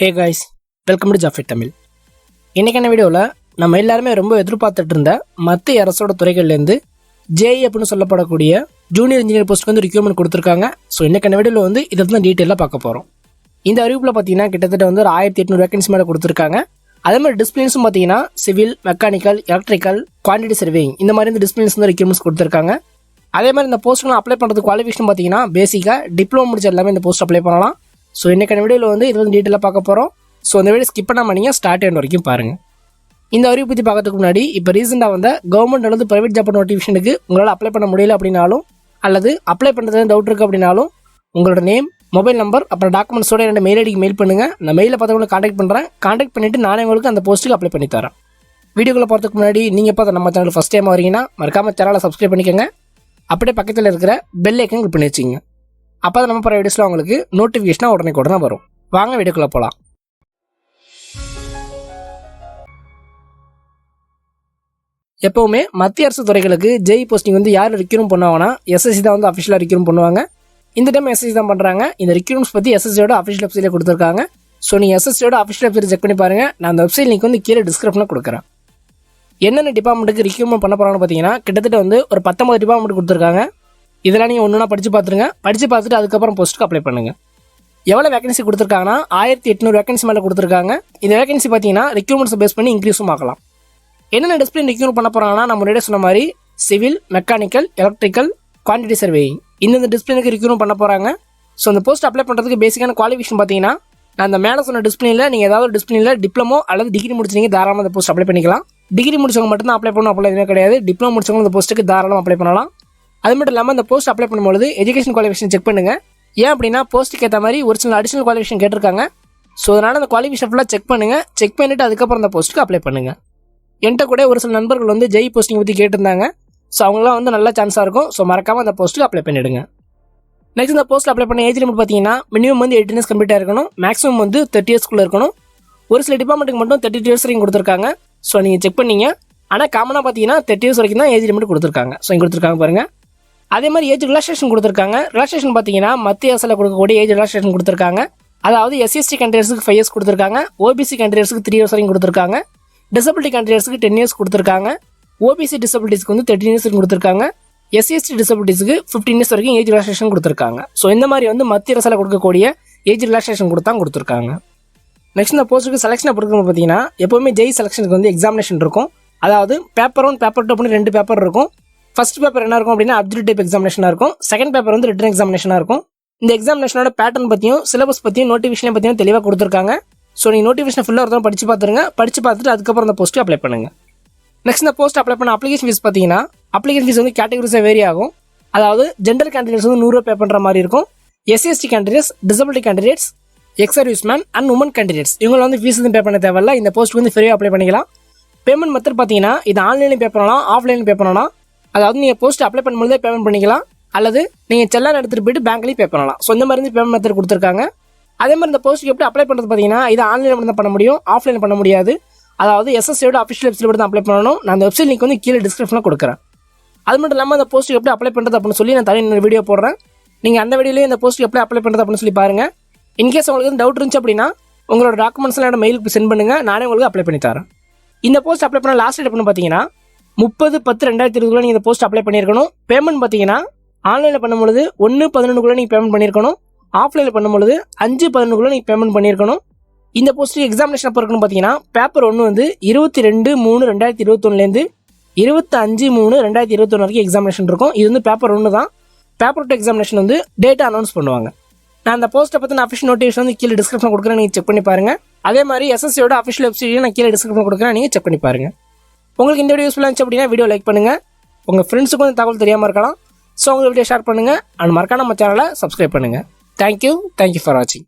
Hey guys welcome to Jaffi Tamil இன்றைக்கான வீடியோவில் நம்ம எல்லாருமே ரொம்ப எதிர்பார்த்துட்டு இருந்த மத்திய அரசோட துறைகள்லேருந்து ஜேஇ அப்படின்னு சொல்லப்படக்கூடிய ஜூனியர் இன்ஜினியர் போஸ்ட்டுக்கு வந்து ரிக்யூர்மெண்ட் கொடுத்துருக்காங்க. ஸோ இன்றைக்கான வீடியோவில் வந்து இதை தான் டீட்டெயிலாக பார்க்க போகிறோம் இந்த அறிவிப்பில் பார்த்தீங்கன்னா கிட்டத்தட்ட வந்து ஒரு ஆயிரத்தி எட்நூறு வேகன்சி மேலே கொடுத்துருக்காங்க. அதே மாதிரி டிஸ்பிளின்ஸும் பார்த்தீங்கன்னா civil mechanical electrical quantity surveying இந்த மாதிரி இந்த டிஸ்பிளின்ஸ் வந்து ரிக்யூர்மெண்ட்ஸ் கொடுத்துருக்காங்க. அதே மாதிரி இந்த போஸ்ட்டுக்கு அப்ளை பண்ணுறது குவாலிஃபிகேஷன் பார்த்தீங்கன்னா பேசிக்காக டிப்ளமோ முடிச்ச எல்லாமே இந்த போஸ்ட் அப்ளை பண்ணலாம். ஸோ இன்றைக்கான வீடியோவில் வந்து இது வந்து டீட்டெயிலாக பார்க்க போகிறோம் ஸோ அந்த வீடியோ ஸ்கிப் பண்ணாமல் நீங்கள் ஸ்டார்ட் எண்ட் வரைக்கும் பாருங்கள் இந்த அறிவு பற்றி பார்க்கறதுக்கு முன்னாடி இப்போ ரீசெண்டாக வந்த கவர்மெண்ட் அல்லது ப்ரைவேட் ஜாப் நோட்டிஃபிகேஷனுக்கு உங்களால் அப்ளை பண்ண முடியல அப்படின்னாலும் அல்லது அப்ளை பண்ணுறது டவுட் இருக்குது அப்படின்னாலும் உங்களோட நேம் மொபைல் நம்பர் அப்புறம் டாக்குமெண்ட்ஸோட என்னோட மெயில் ஐடிக்கு மெயில் பண்ணுங்கள் நான் மெயிலில் பார்த்தவங்களை காண்டாக்ட் பண்ணுறேன் காண்டாக்ட் பண்ணிவிட்டு நானே உங்களுக்கு அந்த போஸ்ட்டுக்கு அப்ளை பண்ணி தரேன். வீடியோக்குள்ளே போகிறதுக்கு முன்னாடி நீங்கள் பார்த்து நம்ம சேனல் ஃபஸ்ட் டைம் வரீங்கன்னா மறக்காமல் சேனலை சப்ஸ்கிரைப் பண்ணிக்கோங்க. அப்படியே பக்கத்தில் இருக்கிற பெல் ஐக்கன் கிளிக் பண்ணி வச்சுங்க அப்போ நம்ம போகிற வீடியோஸில் உங்களுக்கு நோட்டிஃபிகேஷனாக உடனே உடனே வரும். வாங்க வீடியோக்குள்ளே போகலாம் எப்போவுமே மத்திய அரசு துறைகளுக்கு ஜெய் போஸ்டிங் வந்து யார் ரிக்யூரும் பண்ணுவாங்கன்னா எஸ்எஸ்சி தான் வந்து அஃபிஷியலாக ரிக்யூரும் பண்ணுவாங்க. இந்த டைம் எஸ்எஸ்சி தான் பண்ணுறாங்க இந்த ரிக்யூரம்ஸ் பற்றி எஸ்எஸ்சியோட அஃபிஷியல் வெப்சைட்டில் கொடுத்துருக்காங்க. ஸோ நீங்கள் எஸ்எஸ்சியோட அஃபிஷியல் வெப்சைட் செக் பண்ணி பாருங்கள் நான் அந்த வெப்சைட் லிங்க் வந்து கீழே டிஸ்கிரிப்ஷனில் கொடுக்குறேன். என்னென்ன டிபார்ட்மெண்ட்டுக்கு ரிக்யூர்மெண்ட் பண்ண போகிறாங்கன்னு பார்த்தீங்கன்னா கிட்டத்தட்ட வந்து ஒரு பத்தொம்பது டிபார்ட்மெண்ட் கொடுத்துருக்காங்க. இதெல்லாம் நீங்கள் ஒன்றுனா படித்து பார்த்துருங்க. படித்து பார்த்துட்டு அதுக்கப்புறம் போஸ்ட்டுக்கு அப்ளை பண்ணுங்கள் எவ்வளோ வேகன்சி கொடுத்துருக்காங்கன்னா ஆயிரத்தி எட்நூறு வேகன்சி மேலே கொடுத்துருக்காங்க. இந்த வேகன்சி பார்த்தீங்கன்னா ரெக்யூர்மெண்ட்ஸ் பேஸ் பண்ணி இன்க்ரீஸும் ஆகலாம். என்னென்ன டிஸ்பிளின் ரெக்யூர் பண்ண போகிறாங்கன்னா நம்ம முன்னாடியே சொன்ன மாதிரி civil mechanical electrical quantity surveying இந்தந்த டிஸ்பிளினுக்கு ரெக்யூரும் பண்ண போகிறாங்க ஸோ அந்த போஸ்ட் அப்ளை பண்ணுறதுக்கு பேசிக்கான குவாலிஃபிகேஷன் பார்த்தீங்கன்னா நான் அந்த மேலே சொன்ன டிஸ்பிளினில் நீங்கள் ஏதாவது டிஸ்பிளினில் டிப்ளமோ அல்லது டிகிரி முடிச்சிங்க தாராளமாக அந்த போஸ்ட் அப்ளை பண்ணிக்கலாம். டிகிரி முடிச்சவங்க மட்டும் தான் அப்ளை பண்ணணும் அப்ளை எதுவுமே கிடையாது. டிப்ளமோ முடிச்சவங்க அந்த போஸ்ட்டுக்கு தாராளமாக அப்ளை பண்ணலாம். அது மட்டும் இல்லாமல் அந்த போஸ்ட் அப்ளை பண்ணும்போது எஜுகேஷன் குவாலிஃபிகேஷன் செக் பண்ணுங்கள் ஏன் அப்படின்னா போஸ்ட்டுக்கு ஏற்ற மாதிரி ஒரு சில அடிஷனல் குவாலிஃபிகேஷன் கேட்டிருக்காங்க. ஸோ அதனால் அந்த குவாலிஃபிகேஷன் ஃபுல்லாக செக் பண்ணுங்கள் செக் பண்ணிவிட்டு அதுக்கப்புறம் அந்த போஸ்ட்டுக்கு அப்ளை பண்ணுங்கள் என்கிட்ட கூட ஒரு சில நண்பர்கள் வந்து ஜெய் போஸ்டிங் பற்றி கேட்டிருந்தாங்க. ஸோ அவங்களாம் வந்து நல்ல சான்ஸாக இருக்கும். ஸோ மறக்காமல் அந்த போஸ்ட்டுக்கு அப்ளை பண்ணிவிடுங்க நெக்ஸ்ட் இந்த போஸ்ட்டில் அப்ளை பண்ண ஏஜ் லிமிட் பார்த்தீங்கன்னா மினிமம் வந்து எயிட்டீன் இயர்ஸ் கம்ப்ளீட்டாக இருக்கணும். மேக்ஸிமம் வந்து தேர்ட்டி இயர்ஸ்க்குள்ளே இருக்கணும். ஒரு சில டிபார்ட்மெண்ட்டுக்கு மட்டும் தேர்ட்டி இயர்ஸ் வரைக்கும் கொடுத்துருக்காங்க. ஸோ நீங்கள் செக் பண்ணீங்க. ஆனால் காமனாக பார்த்தீங்கன்னா தேர்ட்டி இயர்ஸ் வரைக்கும் தான் ஏஜ் லிமிட் கொடுத்துருக்காங்க. ஸோ இங்கே கொடுத்துருக்காங்க பாருங்கள் அதே மாதிரி ஏஜ் ரிலாக்ஸேஷன் கொடுத்துருக்காங்க. ரிலாக்ஸேஷன் பார்த்தீங்கன்னா மத்திய அரசில் கொடுக்கக்கூடிய ஏஜ் ரிலாக்ஸேஷன் கொடுத்துருக்காங்க. அதாவது எஸ்சிஎஸ்டி கேண்டிடேட்ஸுக்கு ஃபைவ் இயர்ஸ் கொடுத்துருக்காங்க. ஓபிசி கேண்டிடேட்ஸுக்கு த்ரீ இயர்ஸ் வரைக்கும் கொடுத்துருக்காங்க. டிசபிலிட்டி கேண்டிடேட்ஸுக்கு டென் இயர்ஸ் கொடுத்துருக்காங்க. ஓபிசி டிசபிலிட்டிஸ்க்கு வந்து தேர்ட்டின் இயர்ஸ் கொடுத்துருக்காங்க. எஸ்சிஎஸ்டி டிசபிலிட்டிஸ்க்கு ஃபிஃப்டீன் இயர்ஸ் வரைக்கும் ஏஜ் ரிலாக்ஸேஷன் கொடுத்துருக்காங்க. ஸோ இந்த மாதிரி வந்து மத்திய அரசில் கொடுக்கக்கூடிய ஏஜ் ரிலாக்ஸேஷன் கொடுத்தா கொடுத்துருக்காங்க. நெக்ஸ்ட் இந்த போஸ்ட்டுக்கு செலெக்ஷன் பொறுக்கும் பார்த்தீங்கன்னா எப்போவுமே ஜெய் செலெக்ஷனுக்கு வந்து எக்ஸாமினேஷன் இருக்கும். அதாவது பேப்பர் ஒன் பேப்பர் டூ அப்படின்னு ரெண்டு பேப்பர் இருக்கும். ஃபர்ஸ்ட் பேப்பர் என்ன இருக்கும் அப்படின்னா அப்ஜெக்ட் டைப் எக்ஸாமினேஷனாக இருக்கும். செகண்ட் பேப்பர் வந்து ரிட்டன் எக்ஸாமினேஷனாக இருக்கும். இந்த எக்ஸாமினேஷனோட பேட்டர்ன் பற்றியும் சிலபஸ் பற்றியும் நோட்டிஃபிகேஷன் பற்றியும் தெளிவாக கொடுத்துருக்காங்க. ஸோ நீங்கள் நோட்டிஃபிகேஷன் ஃபுல்லாக ஒருத்தரும் படிச்சு பார்த்துருங்க. படிச்சு பார்த்துட்டு அதுக்கப்புறம் அந்த போஸ்ட்டு அப்ளை பண்ணுங்க. நெக்ஸ்ட் இந்த போஸ்ட் அப்ளை பண்ண அப்ளிகேஷன் ஃபீஸ் பார்த்தீங்கன்னா அப்ளிகேஷன் ஃபீஸ் வந்து கேட்டகரிஸாக வேரி ஆகும். அதாவது ஜென்ரல் கேண்டிடேட்ஸ் வந்து நூறுரூவா பே பண்ணுற மாதிரி இருக்கும். SC ST candidates disability candidates ex service man and woman candidates இவங்க வந்து ஃபீஸ் எதுவும் பே பண்ண தேவையில்ல. இந்த போஸ்ட்டுக்கு வந்து ஃப்ரீயாக அப்ளை பண்ணிக்கலாம். பேமெண்ட் மெத்தட் பார்த்தீங்கன்னா இது ஆன்லைனில் பே பண்ணலாம் ஆஃப்லைனில் பே பண்ணலாம். அதாவது நீங்கள் போஸ்ட் அப்ளை பண்ணும்போதே பேமெண்ட் பண்ணிக்கலாம். அல்லது நீங்கள் செல்லான் எடுத்துகிட்டு போயிட்டு பேங்க்லேயும் பே பண்ணலாம். ஸோ இந்த மாதிரி பேமெண்ட் மெத்தட் கொடுத்துருக்காங்க. அதே மாதிரி இந்த போஸ்ட்டுக்கு எப்படி அப்ளை பண்ணுறது பார்த்தீங்கன்னா இது ஆன்லைனில் மட்டும் தான் பண்ண முடியும் ஆஃப்லைன் பண்ண முடியாது. அதாவது எஸ்எஸ்சியோட அஃபிஷியல் வெப்சைட் தான் அப்ளை பண்ணணும். நான் அந்த வெப்சைட் லிங்க் வந்து கீழே டிஸ்கிரிப்ஷனில் கொடுக்குறேன். அது மட்டும் இல்லாமல் அந்த போஸ்ட்டுக்கு எப்படி அப்ளை பண்ணுறது அப்படின்னு சொல்லி நான் தனி இன்னொரு வீடியோ போடுறேன். நீங்கள் அந்த வீடியோலேயே இந்த போஸ்ட்டுக்கு எப்படி அப்ளை பண்ணுறது அப்படின்னு சொல்லி பாருங்கள் இன்கேஸ் உங்களுக்கு வந்து டவுட் இருந்துச்சு அப்படின்னா உங்களோட டாக்குமெண்ட்ஸ்லாம் என்னோட மெயிலுக்கு சென்ட் பண்ணுங்கள் நானே உங்களுக்கு அப்ளை பண்ணி தரேன். இந்த போஸ்ட் அப்ளை பண்ண லாஸ்ட் டேட் பண்ணி பார்த்தீங்கன்னா முப்பது பத்து ரெண்டாயிரத்தி இருபதுக்குள்ள நீங்கள் இந்த போஸ்ட் அப்ளை பண்ணியிருக்கணும். பேமெண்ட் பார்த்தீங்கன்னா ஆன்லைனில் பண்ணும்பொழுது ஒன்று பதினொன்றுக்குள்ளே நீங்கள் பேமெண்ட் பண்ணியிருக்கணும். ஆஃப்லைனில் பண்ணும்பொழுது அஞ்சு பதினொன்றுக்குள்ளே நீங்கள் பேமெண்ட் பண்ணியிருக்கணும். இந்த போஸ்ட்டுக்கு எக்ஸாமினேஷன் அப்போ இருக்குன்னு பார்த்தீங்கன்னா பேப்பர் ஒன்று வந்து இருபத்தி ரெண்டு மூணு ரெண்டாயிரத்தி இருபத்தொன்னுலேருந்து இருபத்தஞ்சு மூணு ரெண்டாயிரத்தி இருபத்தொன்று வரைக்கும் எக்ஸாமினேஷன் இருக்கும். இது வந்து பேப்பர் ஒன்று தான். பேப்பர் டூ எக்ஸாமினேஷன் வந்து டேட்டா அனௌன்ஸ் பண்ணுவாங்க. நான் அந்த போஸ்ட்டை பற்றி நான் அஃபிஷியல் நோட்டிஃபிகேஷன் வந்து கீழே டிஸ்கிரிப்ஷன் கொடுக்குறேன். நீங்கள் செக் பண்ணி பாருங்க. அதே மாதிரி எஸ்எஸ்சியோட அஃபிஷியல் வெப்சைட்டையும் நான் கீழே டிஸ்கிரிப்ஷன் கொடுக்குறேன். நீங்கள் செக் பண்ணி பாருங்கள் உங்களுக்கு இந்த வீடியோ யூஸ்ஃபுல்லாக இருந்துச்சு அப்படின்னா வீடியோ லைக் பண்ணுங்க. உங்கள் ஃப்ரெண்ட்ஸுக்கும் இந்த தகவல் தெரியாமல் இருக்கலாம். ஸோ உங்கள் வீடியோ ஷேர் பண்ணுங்கள் அண்ட் மறக்காம நம்ம சேனலை சப்ஸ்கிரைப் பண்ணுங்கள் தேங்க்யூ தேங்க்யூ ஃபார் வாட்சிங்